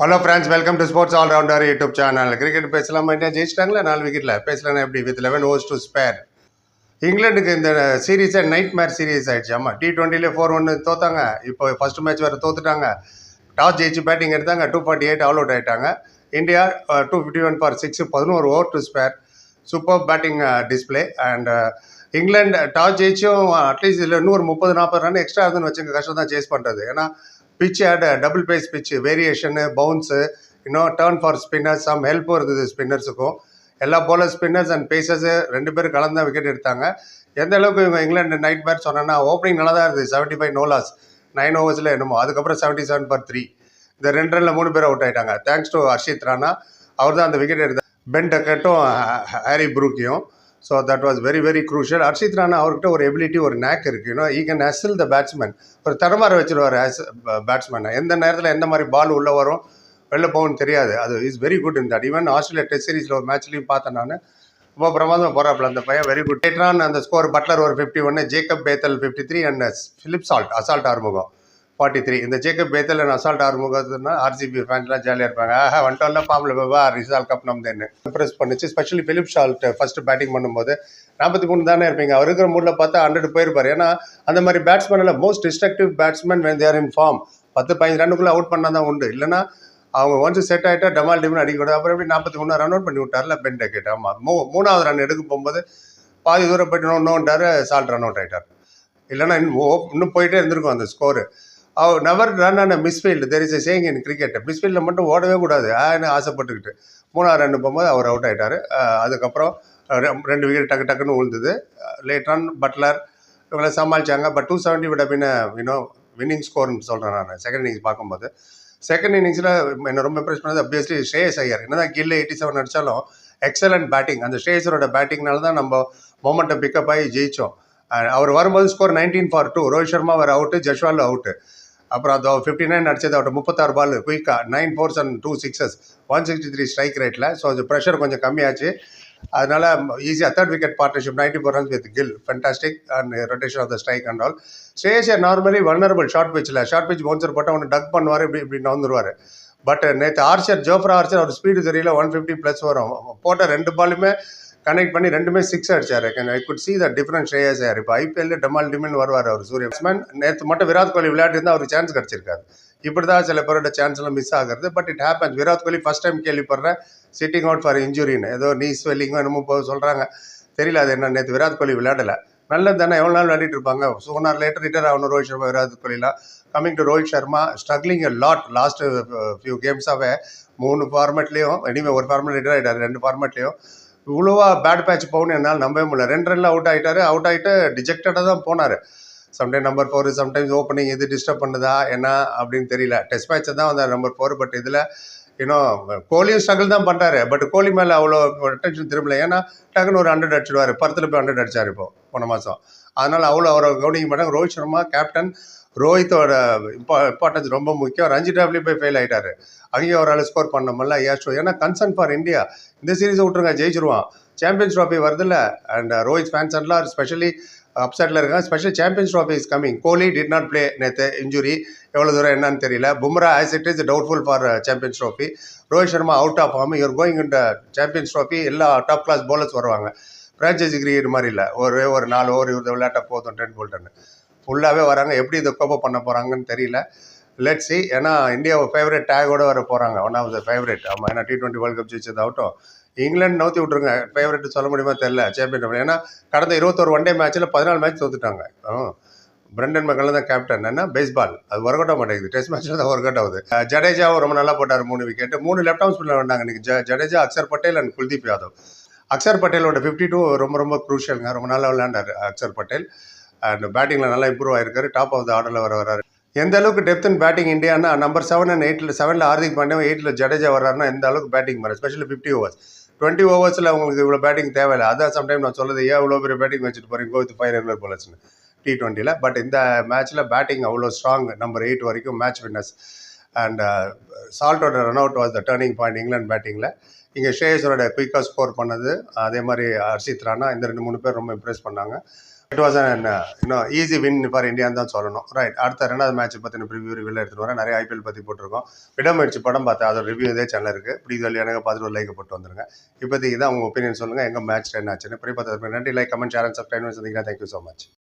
Hello friends welcome to sports allrounder YouTube channel cricket பேசலாம் India ஜெயிச்சிட்டாங்களா? நாலு விக்கெட்டில் பேசலாம் எப்படி? With eleven overs to spare இங்கிலாந்துக்கு இந்த சீரீஸை நைட் மேர் சீரீஸ் ஆயிடுச்சு. ஆமாம் டி டுவெண்ட்டிலே ஃபோர் ஒன்று தோத்தாங்க. இப்போ ஃபஸ்ட்டு மேட்ச் வேறு தோத்துட்டாங்க. டாஸ் ஜெயிச்சு பேட்டிங் எடுத்தாங்க. Two forty eight all out ஆயிட்டாங்க. India two fifty one for six பதினோரு over to spare super batting display and England toss ஜெயிச்சும் at least இதில் இன்னும் ஒரு முப்பது நாற்பது ரன் எக்ஸ்ட்ரா இருந்துன்னு வச்சுங்க கஷ்டம் தான் சேஸ் பண்ணுறது ஏன்னா pitch had double pace pitch variation bounce இன்னும் டேர்ன் ஃபார் ஸ்பின்னர்ஸ் சம் ஹெல்ப்பும் இருந்தது ஸ்பின்னர்ஸுக்கும் எல்லா போலர் ஸ்பின்னர்ஸ் அண்ட் பேசர்ஸு ரெண்டு பேரும் கலந்து தான் விக்கெட் எடுத்தாங்க. எந்த அளவுக்கு இவங்க இங்கிலாந்து நைட் மேட்ச் சொன்னேன்னா ஓப்பனிங் நல்லா தான் இருந்தது seventy five no loss nine ஓவர்ஸில் என்னமோ அதுக்கப்புறம் செவன்ட்டி செவன் ஃபார் த்ரீ இந்த ரெண்டு ரனில் மூணு பேர் அவுட் ஆயிட்டாங்க. தேங்க்ஸ் டு ஹர்ஷித் ராணா அவர் தான் அந்த விக்கெட் எடுத்தார் பென் டக்கட்டும் Harry ப்ரூக்கியும் so that was very very crucial Harshit Rana அவர்கிட்ட ஒரு எபிலிட்டி ஒரு நேக் இருக்குது you know he can hassle the batsman ஒரு தரமாற வச்சிருவார் ஆஸ் பேட்ஸ்மேனை எந்த நேரத்தில் எந்த மாதிரி பால் உள்ளே வரும் வெளில போகும்னு தெரியாது. அது is very good in that even Australia test சீரீஸில் ஒரு மேட்ச்லையும் பார்த்தேன் நான். ரொம்ப பிரமாதம் போகிறாப்புல அந்த பையன். வெரி குட் லேட்டரான் அந்த ஸ்கோர் பட்லர் ஒரு ஃபிஃப்டி ஒன்று Jacob Bethell fifty three and Philip Salt assault Arumugam. Forty three இந்த ஜேக்கப் பேத்தில் அசால்ட் ஆறுமுகத்துனா ஆர்சிபி ஃபேன்ஸ்லாம் ஜாலியாக இருப்பாங்க. ஆஹா வந்துட்டோம்ல ஃபார்மில் வா ரிசால் கப் நம்தேன்னு இம்ப்ரெஸ் பண்ணிச்சு. Specially Philip Salt first batting பண்ணும்போது நாற்பத்தி மூணு தானே இருப்பீங்க. அவர் இருக்கிற மூடில் பார்த்தா ஹண்ட்ரட் போயிருப்பார். ஏன்னா அந்த மாதிரி பேட்ஸ்மேனில் most destructive batsman when they're in form பத்து பதினஞ்சு ரன்னுக்குள்ளே அவுட் பண்ணால் தான் உண்டு. இல்லைனா அவங்க ஒன்ஸ் செட் ஆகிட்டா டமால் டிம்னு அடிக்கூடாது அப்புறம் எப்படி நாற்பத்தி மூணு ரன் அவுட் பண்ணி விட்டார்ல பென் டெக்கெட் ஆமாம் மூ மூணாவது ரன் எடுக்க போகும்போது பாதி தூரம் போயிட்டு நோண்டாரு சால்ட் ரன் அவுட் ஆகிட்டார் இல்லைன்னா இன்னும் இன்னும் போயிட்டே இருந்திருக்கும் அந்த ஸ்கோரு அவர் நெவர் ரன் ஆன misfield there is saying in cricket மிஸ்ஃபீல்டில் மட்டும் ஓடவே கூடாது. ஆன்னு ஆசைப்பட்டுக்கிட்டு. மூணாவது ரன் போகும்போது அவர் அவுட் ஆகிட்டார் அதுக்கப்புறம் ரெண்டு விக்கெட் டக்கு டக்குன்னு விழுந்தது லேட் ரன் பட்லர் இவங்களை சமாளிச்சாங்க. பட் டூ செவன்ட்டி விட பின்ன யூனோ வின்னிங் ஸ்கோர்னு சொல்கிறேன் நான் செகண்ட் இன்னிங்ஸ் பார்க்கும்போது. செகண்ட் இன்னிங்ஸில் என்ன ரொம்ப இம்ப்ரெஸ் பண்ணது அப்வியஸ்லி ஸ்ரேயஸ் ஐயர் என்னதான் கில்லு எயிட்டி செவன் அடித்தாலும் எக்ஸலண்ட் பேட்டிங் அந்த ஸ்ரேயஸரோட பேட்டிங்னால தான் நம்ம மொமெண்ட்டை பிக்கப் ஆகி ஜெயித்தோம் அவர் வரும்போது score nineteen for two Rohit Sharma our out Jaiswal out அப்புறம் அது ஃபிஃப்டி நைன் அடிச்சது அவட்ட முப்பத்தாறு பால் குயிக்காக nine fours and two sixes one sixty three strike ரேட்டில் ஸோ அது ப்ரெஷர் கொஞ்சம் கம்மியாச்சு. அதனால் ஈஸியாக third wicket partnership ninety four runs with Gill fantastic and rotation of the strike and all ஸ்ரேஷர் normally vulnerable short பிச்சில் short pitch bouncer போட்டால் ஒன்று duck பண்ணுவார் இப்படி இப்படி நவுந்துருவார். பட் நேற்று ஆர்ச்சர் ஜோஃப்ரா ஆர்ச்சர் அவர் ஸ்பீடு தெரியல ஒன் ஃபிஃப்டி ப்ளஸ் வரும். போட்ட ரெண்டு பாலுமே கனெக்ட் பண்ணி ரெண்டுமே சிக்ஸ் அடிச்சார். I could see the difference ஷேயர்ஸ் யார் இப்போ ஐபிஎல் டமால் டிமில் வருவார் அவர் சூரிய. பேட்ஸ்மேன் நேற்று மட்டும் விராட் கோலி விளையாட்டு இருந்தால் அவருக்கு சான்ஸ் கிடச்சிருக்காரு இப்படி தான் சில பேரோட சான்ஸ் எல்லாம் மிஸ் ஆகுறது. But it happens Virat Kohli first time கேள்விப்படுறேன். சிட்டிங் அவுட் ஃபார் இன்ஜுரின்னு ஏதோ நீ ஸ்வெல்லிங்கோ என்னமோ போக சொல்கிறாங்க தெரியல அது என்ன நேற்று விராட் கோலி விளையாடலை. நல்லது தானே எவ்வளோ நாள் விளையாடிட்டு இருப்பாங்க? சோனார் லேட்டர் ரிட்டர் ஆகணும் Rohit Sharma Virat கோலிலாம். Coming to Rohit Sharma struggling lot last few கேம்ஸாகவே மூணு ஃபார்மேட்லேயும் இனிமேல் ஒரு ஃபார்மேட் ரிட்டர் ஆகிட்டார் ரெண்டு ஃபார்மேட்லேயும் இவ்வளோவா பேட் பேட்ச் போகணும்னு என்னால் நம்பவே முடியல. ரெண்டு ரன்ல அவுட் ஆகிட்டாரு அவுட் ஆகிட்டு டிஜெக்டடாக தான் போனார். Sometime number four sometimes opening எது டிஸ்டர்ப் பண்ணுதா என்ன அப்படின்னு தெரியல. டெஸ்ட் மேட்ச்சை தான் வந்தார் நம்பர் ஃபோர் பட் இதில் இன்னும் கோலியும் ஸ்ட்ரகிள் தான் பண்ணுறாரு பட் கோலி மேலே அவ்வளோ அட்டென்ஷன் திரும்பல. ஏன்னா டக்குன்னு ஒரு ஹண்ட்ரட் அடிச்சிடுவார் படத்தில் போய் ஹண்ட்ரட் அடிச்சார் இப்போ போன மாதம் அதனால் அவ்வளோ அவரை கவனிக்க மாட்டாங்க. ரோஹித் சர்மா கேப்டன் ரோஹித்தோட இம்பா இம்பார்ட்டன்ஸ் ரொம்ப முக்கியம். ரஞ்சி டிராப்லேயும் போய் ஃபெயில் ஆகிட்டாரு அங்கேயும் அவரால் ஸ்கோர் பண்ண முடியல. ஏஷோ ஏன்னா கன்சர்ன் ஃபார் இந்தியா இந்த சீரீஸை விட்டுருங்க ஜெயிச்சிருவான். சாம்பியன்ஸ் ட்ராஃபி வருதுல்ல. அண்ட் uh, ரோஹித் ஃபேன்ஸ் எல்லாம் ஸ்பெஷலி அப்செட்டில் இருக்காங்க. Special champions trophy is coming Kohli did not play நேற்று இன்ஜுரி எவ்வளோ தூரம் என்னன்னு தெரியல. Bumrah as it is doubtful for champions trophy Rohit Sharma out of form இவர் கோயிங் இந்த சாம்பியன்ஸ் ட்ராஃபி எல்லா டாப் கிளாஸ் போலர்ஸ் வருவாங்க. ஃப்ரான்ச்சைசி கிரிக்கெட் மாதிரி இல்லை. ஒரு ஒரு நாலு ஓவர் இவர் விளையாட்ட போதும் டென் போல்டர்னு ஃபுல்லாகவே வராங்க. எப்படி இதை கோப்பை பண்ண போகிறாங்கன்னு தெரியல. லெட் சி ஏன்னா இந்தியாவை ஃபேவரட் டேகோட வர போகிறாங்க ஒன் ஆஃப் த ஃபேவரட் ஆமாம் ஏன்னா டி டுவெண்ட்டி வேர்ல்ட் கப் ஜெயிச்சது ஆகட்டும் இங்கிலாந்து நவுத்தி விட்ருங்க ஃபேவரட் சொல்ல முடியுமா தெரியல. சாம்பியன் ஏன்னா கடந்த இருபத்தொரு ஒன் டே மேட்ச்சில் பதினாலு மேட்ச் தோத்துட்டாங்க. பிரண்டன் மக்கள் தான் கேப்டன் என்ன பேஸ்பால் அது ஒர்க் அவுட் ஆக மாட்டேங்குது. டெஸ்ட் மேட்ச்சில் தான் ஒர்க் அவுட் ஆகுது. ஜடேஜாவும் ரொம்ப நல்லா போட்டார் மூணு விக்கெட் மூணு லெஃப்ட் ஹவுஸ் ஸ்பின்னர் வந்தாங்க இன்னைக்கு. ஜ ஜடேஜா அக்ஷர் பட்டேல் அண்ட் குல்தீப் யாதவ். அக்ஷர் பட்டேலோட ஃபிஃப்டி டூ ரொம்ப ரொம்ப குரூஷியலுங்க ரொம்ப நல்லா விளையாண்டார் அக்ஷர் பட்டேல். அண்ட் பேட்டிங்கில் நல்லா இம்ப்ரூவ் ஆயிருக்காரு. டாப் ஆஃப் த ஆர்டரில் வர வராரு. எந்த அளவுக்கு டெப்த் அண்ட் பேட்டிங் இந்தியானா நம்பர் செவன் அண்ட் எயிட்டில் செவனில் ஹார்திக் பாண்டியா எயிட்டில் ஜடேஜா வர்றாருன்னா எந்த அளவுக்கு பேட்டிங் வர ஸ்பெஷலி ஃபிஃப்டி ஓவர்ஸ் டுவெண்ட்டி ஓவர்ஸில் உங்களுக்கு இவ்வளோ பேட்டிங் தேவையில்லை. அதான் சம்டைம் நான் சொல்லுது ஏன் இவ்வளோ பெரிய பேட்டிங் வச்சுட்டு போகிறீங்க கோவித் ஃபைவ் ரெகுலர் பாலர்ஸ்னு டி டுவெண்ட்டியில் பட் இந்த மேட்ச்சில் பேட்டிங் அவ்வளோ ஸ்ட்ராங் நம்பர் எயிட் வரைக்கும் match winners and சால்ட்டோட run out was the turning point England பேட்டிங்கில் இங்கே ஸ்ரேயஸோட குயிக்காக ஸ்கோர் பண்ணது. அதே மாதிரி ஹர்ஷித் ராணா இந்த ரெண்டு மூணு பேர் ரொம்ப இம்ப்ரெஸ் பண்ணாங்க. இட் வாஸ் என்ன இன்னும் ஈஸி வின் ஃபார் இந்தியான்னு தான் சொல்லணும். ரைட் அடுத்த ரெண்டாவது மேட்ச் பற்றின ப்ரிவியூ ரிவியூவில் எடுத்துகிட்டு வரேன். நிறைய ஐபிஎல் பற்றி போட்டிருக்கோம். விடாமுயற்சி படம் பார்த்தேன். அதோட ரிவ்யூ இதே சேனல் இருக்குது ப்ளீஸ் சொல்லி எனக்கு பார்த்துட்டு ஒரு லைக் போட்டு வந்துருங்க. இப்போதைக்கு தான் உங்கள் ஒப்பீனியன் சொல்லுங்கள் எங்கள் மேட்ச் என்ன ஆச்சுன்னு. இப்படி பார்த்து நன்றி. Like comment share and subscribe சந்திக்கிறேன். Thank you so much